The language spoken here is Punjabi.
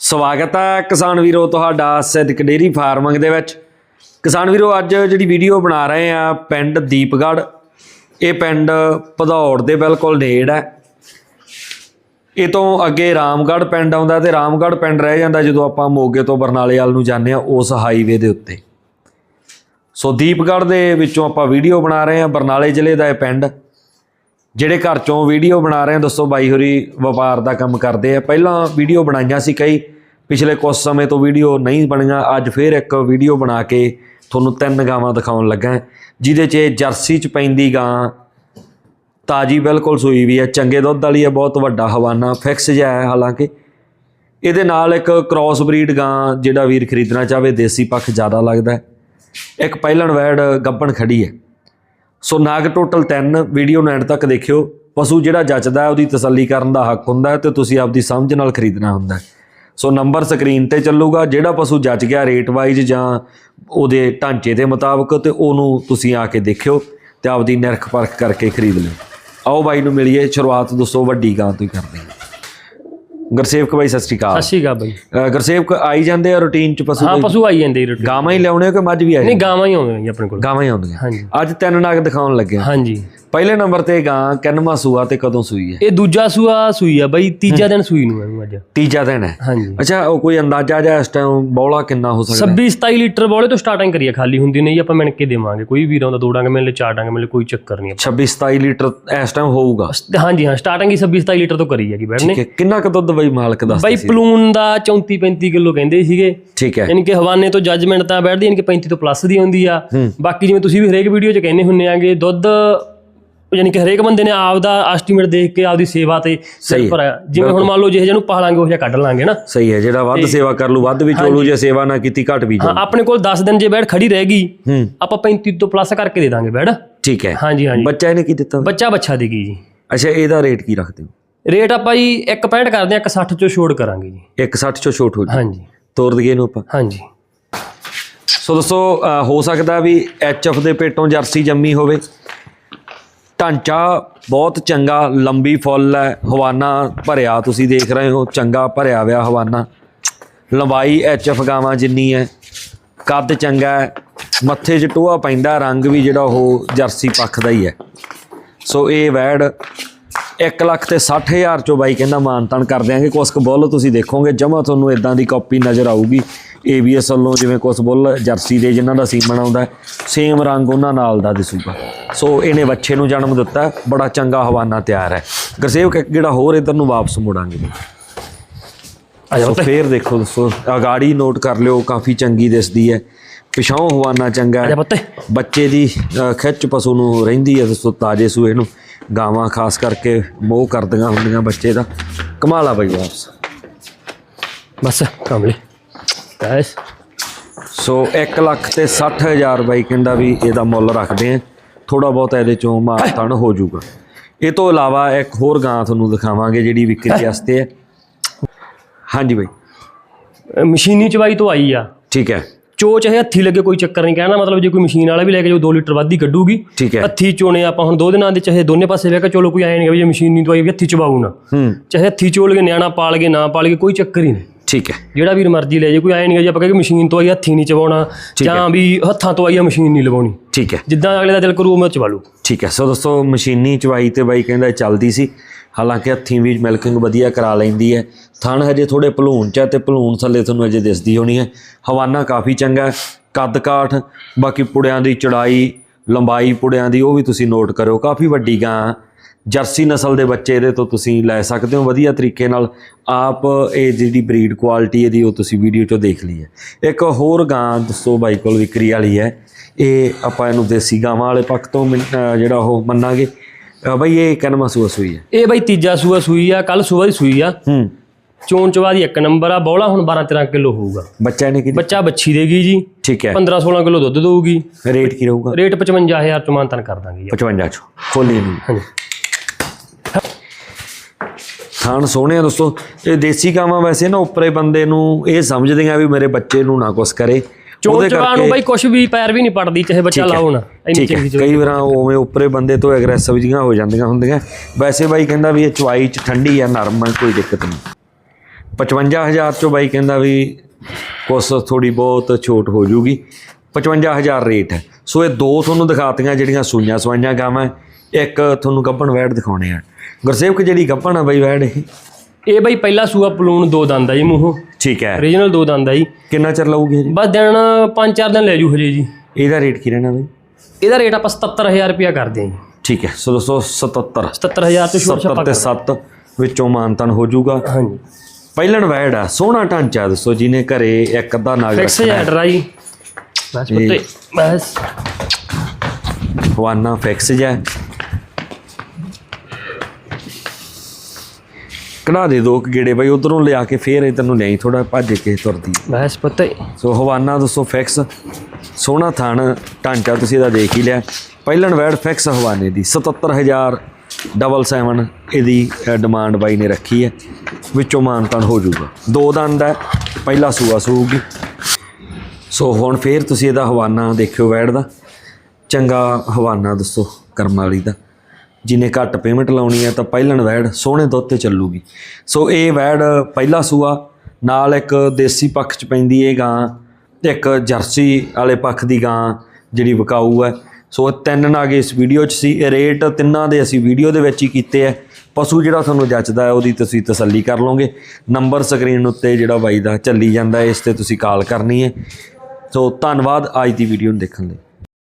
ਸਵਾਗਤ ਹੈ ਕਿਸਾਨ ਵੀਰੋ ਤੁਹਾਡਾ ਸਿੱਧਕ ਡੇਰੀ ਫਾਰਮਿੰਗ ਦੇ ਵਿੱਚ। ਕਿਸਾਨ ਵੀਰੋ, ਅੱਜ ਜਿਹੜੀ ਵੀਡੀਓ ਬਣਾ ਰਹੇ ਆ ਪਿੰਡ ਦੀਪਗੜ੍ਹ, ਇਹ ਪਿੰਡ ਭਦੌੜ ਦੇ ਬਿਲਕੁਲ ਨੇੜ ਹੈ। ਇਹ ਤੋਂ ਅੱਗੇ ਰਾਮਗੜ੍ਹ ਪਿੰਡ ਆਉਂਦਾ ਤੇ ਰਾਮਗੜ੍ਹ ਪਿੰਡ ਰਹਿ ਜਾਂਦਾ ਜਦੋਂ ਆਪਾਂ ਮੋਗੇ ਤੋਂ ਬਰਨਾਲੇ ਵਾਲ ਨੂੰ ਜਾਂਦੇ ਆ ਉਸ ਹਾਈਵੇ ਦੇ ਉੱਤੇ। ਸੋ ਦੀਪਗੜ੍ਹ ਦੇ ਵਿੱਚੋਂ ਆਪਾਂ ਵੀਡੀਓ ਬਣਾ ਰਹੇ ਆ ਬਰਨਾਲੇ ਜ਼ਿਲ੍ਹੇ ਦਾ ਇਹ ਪਿੰਡ। ਜਿਹੜੇ ਘਰ ਚੋਂ ਵੀਡੀਓ ਬਣਾ ਰਹੇ ਦੱਸੋ ਬਾਈ ਹੋਰੀ ਵਪਾਰ ਦਾ ਕੰਮ ਕਰਦੇ ਆ। ਪਹਿਲਾਂ ਵੀਡੀਓ ਬਣਾਈਆਂ ਸੀ ਕਈ, ਪਿਛਲੇ ਕੁਝ ਸਮੇਂ ਤੋਂ ਵੀਡੀਓ ਨਹੀਂ ਬਣੀਆਂ, ਅੱਜ ਫੇਰ ਇੱਕ ਵੀਡੀਓ ਬਣਾ ਕੇ ਤੁਹਾਨੂੰ ਤਿੰਨ ਗਾਵਾਂ ਦਿਖਾਉਣ ਲੱਗਾ ਜਿਹਦੇ 'ਚ ਜਰਸੀ 'ਚ ਪੈਂਦੀ ਗਾਂ, ਤਾਜੀ ਬਿਲਕੁਲ ਸੂਈ ਵੀ ਹੈ, ਚੰਗੇ ਦੁੱਧ ਵਾਲੀ ਹੈ, ਬਹੁਤ ਵੱਡਾ ਹਵਾਨਾ ਫਿਕਸ ਜਿਹਾ ਹੈ ਹਾਲਾਂਕਿ। ਇਹਦੇ ਨਾਲ ਇੱਕ ਕ੍ਰਾਸ ਬਰੀਡ ਗਾਂ, ਜਿਹੜਾ ਵੀਰ ਖਰੀਦਣਾ ਚਾਹਵੇ, ਦੇਸੀ ਪੱਖ ਜ਼ਿਆਦਾ ਲੱਗਦਾ ਇੱਕ ਪਹਿਲਣ ਵੈੜ ਗੱਬਣ ਖੜੀ ਹੈ। ਸੋ ਨਾਗ ਟੋਟਲ 3 ਵੀਡੀਓ ਨੂੰ ਐਂਡ ਤੱਕ ਦੇਖਿਓ। ਪਸ਼ੂ ਜਿਹੜਾ ਜੱਚਦਾ ਉਹਦੀ ਤਸੱਲੀ ਕਰਨ ਦਾ ਹੱਕ ਹੁੰਦਾ ਹੈ ਤੇ ਤੁਸੀਂ ਆਪਦੀ ਸਮਝ ਨਾਲ ਖਰੀਦਣਾ ਹੁੰਦਾ ਸੋ ਨੰਬਰ ਸਕਰੀਨ ਤੇ ਚੱਲੂਗਾ। ਜਿਹੜਾ ਪਸ਼ੂ ਜੱਚ ਗਿਆ ਰੇਟ ਵਾਈਜ਼ ਜਾਂ ਉਹਦੇ ਢਾਂਚੇ ਦੇ ਮੁਤਾਬਕ ਤੇ ਉਹਨੂੰ ਤੁਸੀਂ ਆ ਕੇ ਦੇਖਿਓ ਤੇ ਆਪਦੀ ਨਿਰਖ ਪਰਖ ਕਰਕੇ ਖਰੀਦ ਲਿਓ। ਆਓ ਬਾਈ ਨੂੰ ਮਿਲੀਏ। ਸ਼ੁਰੂਆਤ ਦੋਸਤੋ ਵੱਡੀ ਗਾਂ ਤੋਂ ਹੀ ਕਰਦੇ ਹਾਂ। ਗੁਰਸੇਵਕ ਬਾਈ ਸਤਿ ਸ਼੍ਰੀ ਅਕਾਲ। ਸਤਿ ਸ਼੍ਰੀ ਅਕਾਲ ਬਾਈ। ਅ, ਗੁਰਸੇਵਕ ਆਈ ਜਾਂਦੇ ਆ ਰੂਟੀਨ ਚ ਪਸ਼ੂ ਹਾਂ ਪਸ਼ੂ ਆਈ ਜਾਂਦੇ ਰੋਟੀ ਗਾਵਾਂ ਹੀ ਲਿਆਉਣੇ ਹੋ ਕਿ ਮੱਝ ਵੀ ਆਈ ਨਹੀਂ ਗਾਵਾਂ ਹੀ ਆਉਂਦੀਆਂ ਜੀ ਆਪਣੇ ਕੋਲ। ਗਾਵਾਂ ਹੀ ਆਉਂਦੀਆਂ। ਹਾਂਜੀ। ਅੱਜ ਤਿੰਨ ਨਾਗ ਦਿਖਾਉਣ ਲੱਗੇ ਹਾਂ। ਹਾਂਜੀ। ਪਹਿਲੇ ਨੰਬਰ ਤੇ ਗਾਂ ਕਿੰਨਵਾਂ ਸੂਆ ਤੇ ਕਦੋਂ ਸੂਈ ਹੈ? ਇਹ ਦੂਜਾ ਸੂਆ ਸੂਈ ਆ ਬਾਈ ਤੀਜਾ ਦਿਨ ਸੂਈ ਨੂੰ ਇਹਨੂੰ ਅੱਜ। ਤੀਜਾ ਦਿਨ ਹੈ? ਹਾਂਜੀ। ਅੱਛਾ ਉਹ ਕੋਈ ਅੰਦਾਜ਼ਾ ਜਾਂ ਇਸ ਟਾਈਮ ਬੌਲਾ ਕਿੰਨਾ ਹੋ ਸਕਦਾ 26 27 ਲੀਟਰ ਬੋਲੇ ਤੋਂ ਸਟਾਰਟਿੰਗ ਕਰੀਏ ਖਾਲੀ ਹੁੰਦੀ ਨਹੀਂ ਆਪਾਂ ਮਿਣ ਕੇ ਦੇਵਾਂਗੇ। ਕੋਈ ਵੀਰ ਆਉਂਦਾ ਦੋ ਡਾਂਗੇ ਮਿਲੇ ਚਾਰ ਡਾਂਗੇ ਮਿਲੇ ਕੋਈ ਚੱਕਰ ਨਹੀਂ। 26 27 ਲੀਟਰ ਇਸ ਟਾਈਮ ਹੋਊਗਾ? ਹਾਂਜੀ ਹਾਂ ਸਟਾਰਟਿੰਗ ਹੀ 26 27 ਲੀਟਰ ਤੋਂ ਕਰੀ ਹੈਗੀ ਬੈਠ ਨੇ। ਠੀਕ ਹੈ ਕਿੰਨਾ ਕੁ ਦੁੱਧ ਬਈ ਮਾਲਕ ਦੱਸ ਬਾਈ ਪਲੂਨ ਦਾ 34 35 ਕਿਲੋ ਕਹਿੰਦੇ ਸੀਗੇ। ਠੀਕ ਹੈ। ਯਾਨੀ ਕਿ ਹਵਾਨੇ ਤੋਂ ਜੱਜਮੈਂਟ ਤਾਂ ਬੈਠਦੀ ਯਾਨੀ ਕਿ 35 ਤੋਂ ਪਲੱਸ ਦੀ ਹੁੰਦੀ ਆ। ਬਾਕੀ ਜਿਵੇਂ ਤੁਸੀਂ ਵੀ ਹਰੇਕ ਵੀਡੀਓ 'ਚ ਕਹਿੰਦੇ ਹੁੰਨੇ ਆਗੇ ਦੁੱਧ ਯਾਨੀ ਕਿ ਹਰੇਕ ਬੰਦੇ ਨੇ ਆਪ ਦਾ ਐਸਟੀਮੇਟ ਦੇਖ ਕੇ ਆਪਦੀ ਸੇਵਾ ਤੇ ਸਿਰ ਪਰ ਜਿਵੇਂ ਹੁਣ ਮੰਨ ਲਓ ਜਿਹੇ ਜਿਹਨੂੰ ਪਾਲਾਂਗੇ ਉਹ ਜਿਹਾ ਕੱਢ ਲਾਂਗੇ ਨਾ ਸਹੀ ਹੈ ਜਿਹੜਾ ਵੱਧ ਸੇਵਾ ਕਰ ਲੂ ਵੱਧ ਵੀ ਚੋਲੂ ਜੇ ਸੇਵਾ ਨਾ ਕੀਤੀ ਘਟ ਵੀ ਹਾਂ ਜਾਊ ਆਪਣੇ ਕੋਲ 10 ਦਿਨ ਜੇ ਬੈਡ ਖੜੀ ਰਹਿ ਗਈ ਆਪਾਂ 35 ਤੋਂ ਪਲੱਸ ਕਰਕੇ ਦੇ ਦਾਂਗੇ ਬੈਡ ਠੀਕ ਹੈ। ਹਾਂਜੀ ਹਾਂਜੀ। ਬੱਚਾ ਇਹਨੇ ਕੀ ਦਿੱਤਾ? ਬੱਚਾ ਬੱਚਾ ਦੇਗੀ ਜੀ। ਅੱਛਾ ਇਹਦਾ ਰੇਟ ਕੀ ਰੱਖਦੇ ਹੋ? ਰੇਟ ਆਪਾਂ ਜੀ 1.65 ਕਰਦੇ ਆ 160 ਚੋਂ ਛੋੜ ਕਰਾਂਗੇ ਜੀ। 160 ਚੋਂ ਛੋਟ ਹੋ ਜੀ ਹਾਂਜੀ। ਤੋਰ ਦਈਏ ਇਹਨੂੰ ਆਪਾਂ। ਹਾਂਜੀ। ਸੋ ਦੋਸਤੋ ਅ, ਹੋ ਸਕਦਾ ਵੀ ਐਚਐਫ ਦੇ ਪੇਟੋਂ ਜਰਸੀ ਜੰਮੀ ਹੋਵੇ। ਢਾਂਚਾ ਬਹੁਤ ਚੰਗਾ, ਲੰਬੀ ਫੁੱਲ ਹੈ, ਹਵਾਨਾ ਭਰਿਆ, ਤੁਸੀਂ ਦੇਖ ਰਹੇ ਹੋ, ਚੰਗਾ ਭਰਿਆ ਹੋਇਆ ਹਵਾਨਾ। ਲੰਬਾਈ ਐਚਐਫ ਗਾਵਾਂ ਜਿੰਨੀ ਹੈ, ਕੱਦ ਚੰਗਾ ਹੈ, ਮੱਥੇ 'ਚ ਟੋਆ ਪੈਂਦਾ, ਰੰਗ ਵੀ ਜਿਹੜਾ ਉਹ ਜਰਸੀ ਪੱਖ ਦਾ ਹੀ ਹੈ। ਸੋ ਇਹ ਵੈੜ 1 ਲੱਖ ਤੇ 60000 ਚੋਂ ਬਾਈ ਕਹਿੰਦਾ ਮਾਨਤਾਨ ਕਰ ਦਿਆਂਗੇ, ਕੁਛ ਕੁ ਬੁੱਲ ਤੁਸੀਂ ਦੇਖੋਗੇ, ਜਮਾ ਤੁਹਾਨੂੰ ਇਦਾਂ ਦੀ ਕਾਪੀ ਨਜ਼ਰ ਆਊਗੀ। ABS ਵੱਲੋਂ ਜਿਵੇਂ ਕੁਛ ਬੁੱਲ ਜਰਸੀ ਦੇ ਜਿਨ੍ਹਾਂ ਦਾ ਸੀਮਨ ਆਉਂਦਾ ਸੇਮ ਰੰਗ ਉਹਨਾਂ ਨਾਲ ਦਾ ਦਿਸੂਗਾ। ਸੋ ਇਹਨੇ ਬੱਚੇ ਨੂੰ ਜਨਮ ਦਿੱਤਾ ਬੜਾ ਚੰਗਾ ਹਵਾਨਾ ਤਿਆਰ ਹੈ। ਗਰਸੇਵ ਜਿਹੜਾ ਹੋਰ ਇਧਰ ਨੂੰ ਵਾਪਸ ਮੁੜਾਂਗੇ। ਆ ਜਾਓ ਸੋ ਫੇਰ ਦੇਖੋ ਦੋਸਤੋ ਅਗਾੜੀ ਨੋਟ ਕਰ ਲਿਓ ਕਾਫੀ ਚੰਗੀ ਦਿਸਦੀ ਹੈ। ਪਿਛਾਂ ਹਵਾਨਾ ਚੰਗਾ ਹੈ। ਬੱਚੇ ਦੀ ਖਿੱਚ ਪਸ਼ੂ ਨੂੰ ਰਹਿੰਦੀ ਹੈ ਦੋਸਤੋ ਤਾਜੇ ਸੂਏ ਨੂੰ। ਗਾਵਾਂ ਖਾਸ ਕਰਕੇ ਮੋਹ ਕਰਦੀਆਂ ਹੁੰਦੀਆਂ ਬੱਚੇ ਦਾ। ਕਮਾਲਾ ਬਈ ਵਾਪਸ। ਬਸ ਕੰਮ ਗਾਇਸ ਸੋ 1 ਲੱਖ ਤੇ 60000 ਬਾਈ ਕਹਿੰਦਾ ਵੀ ਇਹਦਾ ਮੁੱਲ ਰੱਖਦੇ ਆ ਥੋੜਾ ਬਹੁਤ ਇਹਦੇ ਚੋਂ ਮਾਤਣ ਹੋ ਜਾਊਗਾ। ਇਹ ਤੋਂ ਇਲਾਵਾ ਇੱਕ ਹੋਰ ਗਾਂ ਤੁਹਾਨੂੰ ਦਿਖਾਵਾਂਗੇ ਜਿਹੜੀ ਵਿਕਰੀ ਵਾਸਤੇ ਹੈ। ਹਾਂਜੀ ਬਾਈ। ਮਸ਼ੀਨੀ ਚਵਾਈ ਤੋਂ ਆਈ ਆ। ਠੀਕ ਹੈ। ਚੋ ਚਾਹੇ ਹੱਥੀ ਲੱਗੇ ਕੋਈ ਚੱਕਰ ਨਹੀਂ ਕਹਿਣਾ ਮਤਲਬ ਜੇ ਕੋਈ ਮਸ਼ੀਨ ਵਾਲਾ ਵੀ ਲੈ ਕੇ ਜੋ 2 ਲੀਟਰ ਵੱਧ ਹੀ ਕੱਢੂਗੀ। ਠੀਕ ਹੈ। ਹੱਥੀ ਚੋਣੇ ਆਪਾਂ ਹੁਣ ਦੋ ਦਿਨਾਂ ਦੇ ਚਾਹੇ ਦੋਨੇ ਪਾਸੇ ਵੇਖ ਕੇ ਚਲੋ ਕੋਈ ਆਏ ਨਹੀਂ ਵੀ ਜੇ ਮਸ਼ੀਨ ਨਹੀਂ ਦਵਾਈ ਵੀ ਹੱਥੀ ਚਵਾਉ ਨਾ। ਹੂੰ। ਚਾਹੇ ਹੱਥੀ ਚੋਲ ਕੇ ਨਿਆਣਾ ਪਾਲ ਕੇ ਨਾ ਪਾਲ ਕੇ ਕੋਈ ਚੱਕਰ ਹੀ ਨਹੀਂ। ਠੀਕ ਹੈ। ਜਿਹੜਾ ਵੀਰ ਮਰਜ਼ੀ ਲੈ ਜੇ ਕੋਈ ਆਏ ਨਹੀਂ ਜੇ ਆਪਾਂ ਕਹੇ ਮਸ਼ੀਨ ਤੋਂ ਆਈ ਹੱਥੀ ਨਹੀਂ ਚਵਾਉਣਾ ਜਾਂ ਵੀ ਹੱਥਾਂ ਤੋਂ ਆਈ ਆ ਮਸ਼ੀਨ ਨਹੀਂ ਲਵਾਉਣੀ। ਠੀਕ ਹੈ। ਜਿੱਦਾਂ ਅਗਲੇ ਦਾ ਦਿਲ ਕਰੂ ਉਹ ਚਵਾ ਲੂ ਠੀਕ ਹੈ। ਸੋ ਦੋਸਤੋ ਮਸ਼ੀਨੀ ਚਵਾਈ ਤੇ ਬਾਈ ਕਹਿੰਦਾ ਚੱਲਦੀ ਸੀ। ਹਾਲਾਂਕਿ ਹੱਥੀਂ ਵੀ ਮਿਲਕਿੰਗ ਵਧੀਆ ਕਰਾ ਲੈਂਦੀ ਹੈ। ਥਣ ਹਜੇ ਥੋੜੇ ਭਲੂਣ ਚ ਹੈ ਤੇ ਭਲੂਣ ਥੱਲੇ ਤੁਹਾਨੂੰ ਅਜੇ ਦਿਸਦੀ ਹੋਣੀ ਹੈ। ਹਵਾਨਾ ਕਾਫੀ ਚੰਗਾ ਕੱਦ ਕਾਠ ਬਾਕੀ ਪੁੜਿਆਂ ਦੀ ਚੜਾਈ ਲੰਬਾਈ ਪੁੜਿਆਂ ਦੀ ਉਹ ਵੀ ਤੁਸੀਂ ਨੋਟ ਕਰਿਓ। ਕਾਫੀ ਵੱਡੀ ਗਾਂ ਜਰਸੀ ਨਸਲ ਦੇ ਬੱਚੇ ਇਹਦੇ ਤੋਂ ਤੁਸੀਂ ਲੈ ਸਕਦੇ ਹੋ ਵਧੀਆ ਤਰੀਕੇ ਨਾਲ। ਆਪ ਇਹ ਜਿਹੜੀ ਬਰੀਡ ਕੁਆਲਿਟੀ ਇਹਦੀ ਉਹ ਤੁਸੀਂ ਵੀਡੀਓ 'ਚੋਂ ਦੇਖ ਲਈ ਹੈ। ਇੱਕ ਹੋਰ ਗਾਂ ਦੱਸੋ ਬਾਈ ਕੋਲ ਵਿਕਰੀ ਵਾਲੀ ਹੈ। ਇਹ ਆਪਾਂ ਇਹਨੂੰ ਦੇਸੀ ਗਾਵਾਂ ਵਾਲੇ ਪੱਖ ਤੋਂ ਜਿਹੜਾ ਉਹ ਮੰਨਾਂਗੇ। ਬਈ ਇਹ ਕਿੰਨਵਾਂ ਸੂਆ ਸੂਈ ਹੈ? ਇਹ ਬਾਈ ਤੀਜਾ ਸੂਆ ਸੂਈ ਆ ਕੱਲ ਸੂਆ ਦੀ ਸੂਈ ਆ। ਹੂੰ। ਚੋਣ ਚਵਾ ਦੀ ਇੱਕ ਨੰਬਰ ਆ ਬੌਲਾ ਹੁਣ 12 13 ਕਿਲੋ ਹੋਊਗਾ। ਬੱਚਾ ਇਹਨੇ ਕੀ ਬੱਚਾ ਬੱਚੀ ਦੇਗੀ ਜੀ। ਠੀਕ ਹੈ। 15 16 ਕਿਲੋ ਦੁੱਧ ਦੇਊਗੀ। ਰੇਟ ਕੀ ਰਹੂਗਾ? ਰੇਟ 55000 ਚ ਮਾਨਤਨ ਕਰ ਦਾਂਗੇ ਜੀ। 55 ਚੋਂ। ਖੋਲੀ ਨੂੰ ਹਾਂਜੀ। ਥਾਣ ਸੋਹਣੇ ਆ ਦੋਸਤੋ। ਇਹ ਦੇਸੀ ਗਾਵਾਂ ਵੈਸੇ ਨਾ ਉੱਪਰੇ ਬੰਦੇ ਨੂੰ ਇਹ ਸਮਝਦੀਆਂ ਵੀ ਮੇਰੇ ਬੱਚੇ ਨੂੰ ਨਾ ਕੁਛ ਕਰੇ। ਚੋਣ ਚਵਾ ਨੂੰ ਬਾਈ ਕੁਝ ਵੀ ਪੈਰ ਵੀ ਨਹੀਂ ਪੜਦੀ ਚਾਹੇ ਬੱਚਾ ਲਾਓ ਨਾ ਠੀਕ ਹੈ। ਕਈ ਵਾਰਾਂ ਉਵੇਂ ਉੱਪਰੇ ਬੰਦੇ ਤੋਂ ਐਗਰੈਸਿਵ ਜੀਆਂ ਹੋ ਜਾਂਦੀਆਂ ਹੁੰਦੀਆਂ। ਵੈਸੇ ਬਾਈ ਕਹਿੰਦਾ ਵੀ ਇਹ ਚਵਾਈ ਚ ਠੰਡੀ ਆ ਨਰਮ ਆ ਕੋਈ ਦਿੱਕਤ ਨਹੀਂ। 55000 ਚੋਂ ਬਾਈ ਕਹਿੰਦਾ ਵੀ ਕੁਛ ਥੋੜੀ ਬਹੁਤ ਛੋਟ ਹੋ ਜੂਗੀ। 55000 ਰੇਟ ਹੈ। ਸੋ ਇਹ ਦੋ ਤੁਹਾਨੂੰ ਦਿਖਾਤੀਆਂ ਜਿਹੜੀਆਂ ਸੂਈਆਂ ਸਵਾਈਆਂ ਗਾਵਾਂ। ਇੱਕ ਤੁਹਾਨੂੰ ਗੱਪਣ ਵੈੜ ਦਿਖਾਉਣੇ ਆ। ਗੁਰਸੇਵਕ ਜਿਹੜੀ ਗੱਪਣ ਆ ਬਾਈ ਵੈੜ ਇਹ? ਇਹ ਬਈ ਪਹਿਲਾ ਸੂਆ ਪਲੂਣ ਦੋ ਦੰਦ ਆ ਜੀ ਮੂੰਹੋਂ। ਠੀਕ ਹੈ। ਓਰੀਜਨਲ ਦੋ ਦੰਦ ਆ ਜੀ। ਕਿੰਨਾ ਚਿਰ ਲਊਗੀ ਜੀ ਬਸ ਦਿਨ ਪੰਜ ਚਾਰ ਦਿਨ ਲੈ ਜੂ ਹਜੇ ਜੀ। ਇਹਦਾ ਰੇਟ ਕੀ ਰਹਿਣਾ ਬਾਈ? ਇਹਦਾ ਰੇਟ ਆਪਾਂ 77000 ਰੁਪਇਆ ਕਰਦੇ ਹਾਂ ਜੀ। ਠੀਕ ਹੈ। ਸੋ ਦੋਸਤੋ 77 77000 ਤੇ ਛੋਟ 70 ਤੇ 7 ਵਿੱਚੋਂ ਮਾਨਤਨ ਹੋ ਜਾਊਗਾ ਹਾਂਜੀ। ਪਹਿਲਣ ਵੈੜ ਆ ਸੋਹਣਾ ਢਾਂਚਾ ਦੱਸੋ ਜਿਹਨੇ ਘਰੇ ਇੱਕ ਅੱਧਾ ਨਾਗ ਫਿਕਸ ਰੱਖਣਾ ਜੀ ਬਸ ਪੁੱਤੇ ਬਸ। ਹਵਾਨਾ ਫਿਕਸ ਜਾ ਕਢਾ ਦੇ ਦੋ ਕੁ ਗੇੜੇ ਬਾਈ ਉਧਰੋਂ ਲਿਆ ਕੇ ਫੇਰ ਇਹ ਤੈਨੂੰ ਲਿਆਈ ਥੋੜਾ ਭੱਜ ਕੇ ਤੁਰਦੀ। ਬਸ ਪੁੱਤੇ। ਸੋ ਹਵਾਨਾ ਦੱਸੋ ਫਿਕਸ ਸੋਹਣਾ ਥਾਣ ਢਾਂਚਾ ਤੁਸੀਂ ਇਹਦਾ ਦੇਖ ਹੀ ਲਿਆ। ਪਹਿਲਣ ਵੈੜ ਫਿਕਸ ਹਵਾਨੇ ਦੀ 77000 ਡਬਲ 7 ਇਹਦੀ ਡਿਮਾਂਡ ਬਾਈ ਨੇ ਰੱਖੀ ਹੈ। ਵਿੱਚੋਂ ਮਾਨਤਾਨ ਹੋ ਜਾਊਗਾ। ਦੋ ਦੰਦ ਹੈ, ਪਹਿਲਾ ਸੂਆ ਸੂਗੀ ਸੋ ਹੁਣ ਫੇਰ ਤੁਸੀਂ ਇਹਦਾ ਹਵਾਨਾ ਦੇਖਿਓ ਵੈੜ ਦਾ। ਚੰਗਾ ਹਵਾਨਾ ਦੱਸੋ ਕਰਮ ਵਾਲੀ ਦਾ। ਜਿਹਨੇ ਘੱਟ ਪੇਮੈਂਟ ਲਾਉਣੀ ਹੈ ਤਾਂ ਪਹਿਲਣ ਵੈੜ ਸੋਹਣੇ ਦੁੱਧ ਤੇ ਚੱਲੂਗੀ। ਸੋ ਇਹ ਵੈੜ ਪਹਿਲਾ ਸੂਆ, ਨਾਲ ਇੱਕ ਦੇਸੀ ਪੱਖ ਚ ਪੈਂਦੀ ਇਹ ਗਾਂ, ਇੱਕ ਜਰਸੀ ਵਾਲੇ ਪੱਖ ਦੀ ਗਾਂ ਜਿਹੜੀ ਵਿਕਾਊ ਹੈ। ਸੋ ਇਹ ਤਿੰਨ ਨਾਗ ਇਸ ਵੀਡੀਓ 'ਚ ਸੀ। ਇਹ ਰੇਟ ਤਿੰਨਾਂ ਦੇ ਅਸੀਂ ਵੀਡੀਓ ਦੇ ਵਿੱਚ ਹੀ ਕੀਤੇ ਆ। ਪਸ਼ੂ ਜਿਹੜਾ ਤੁਹਾਨੂੰ ਜੱਚਦਾ ਹੈ, ਉਹਦੀ ਤੁਸੀਂ ਤਸੱਲੀ ਕਰ ਲਓਗੇ। ਨੰਬਰ ਸਕਰੀਨ ਉੱਤੇ ਜਿਹੜਾ ਬਾਈ ਦਾ ਚੱਲੀ ਜਾਂਦਾ, ਇਸ ਤੇ ਤੁਸੀਂ ਕਾਲ ਕਰਨੀ ਹੈ। ਸੋ ਧੰਨਵਾਦ ਅੱਜ ਦੀ ਵੀਡੀਓ ਨੂੰ ਦੇਖਣ ਲਈ।